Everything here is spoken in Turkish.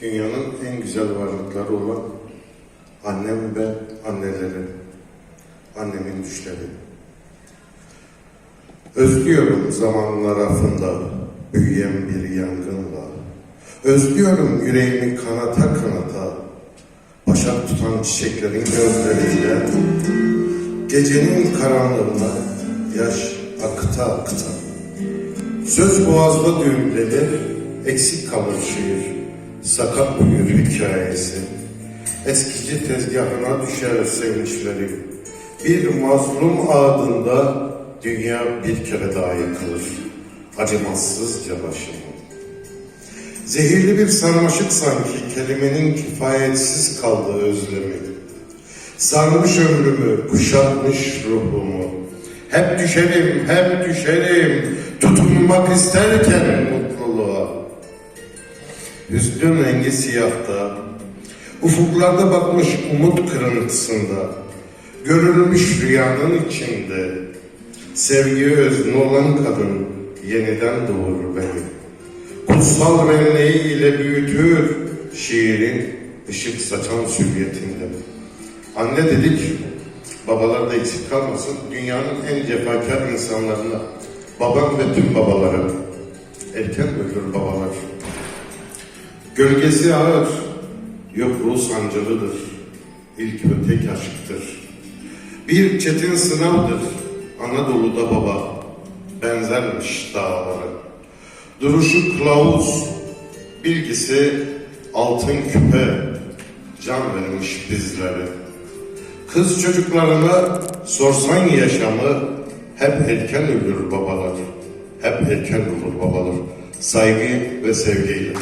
dünyanın en güzel varlıkları olan annem ve anneleri, annemin düşleri. Özlüyorum zamanlar rafında büyüyen bir yangınla. Özlüyorum yüreğimi kanata kanata, başak tutan çiçeklerin gözleriyle. Gecenin karanlığında yaş akıta akıta. Söz boğazda düğümlenir, eksik kalır şiir. Sakat büyür hikayesi. Eskici tezgahına düşer sevinçleri. Bir mazlum adında dünya bir kere daha yakılır. Acımasızca başıma. Zehirli bir sarmaşık sanki kelimenin kifayetsiz kaldığı özlemi. Sarmış ömrümü, kuşatmış ruhumu. Hep düşerim, hep düşerim, tutunmak isterken. Hüznün rengi siyahta, ufuklarda bakmış umut kırıntısında, görülmüş rüyanın içinde, sevgi özne olan kadın yeniden doğurur beni. Kutsal benliği ile büyütür şiirin ışık saçan sürriyetinde. Anne dedik, babalar da eksik kalmasın, dünyanın en cefakar insanlarına, babam ve tüm babalara, erken ölür babalar. Gölgesi ağır, yokluğu sancılıdır, ilk ve tek aşktır. Bir çetin sınavdır, Anadolu'da baba, benzermiş dağlara. Duruşu kılavuz, bilgisi altın küpe, can vermiş bizlere. Kız çocuklarına sorsan yaşamı, hep erken ölür babalar. Hep erken ölür babalar. Saygı ve sevgiyle.